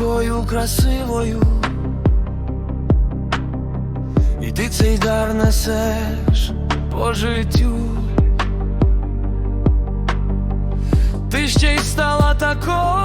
такою красивою, і ти цей дар несеш по життю. Ти ще й стала такою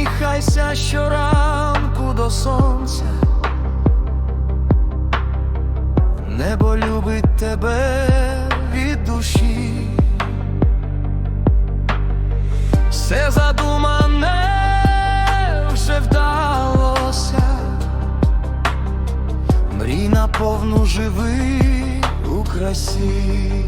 Посміхайся щоранку до сонця, небо любить тебе від душі, все задумане вже вдалося, мрій наповну живи у красі.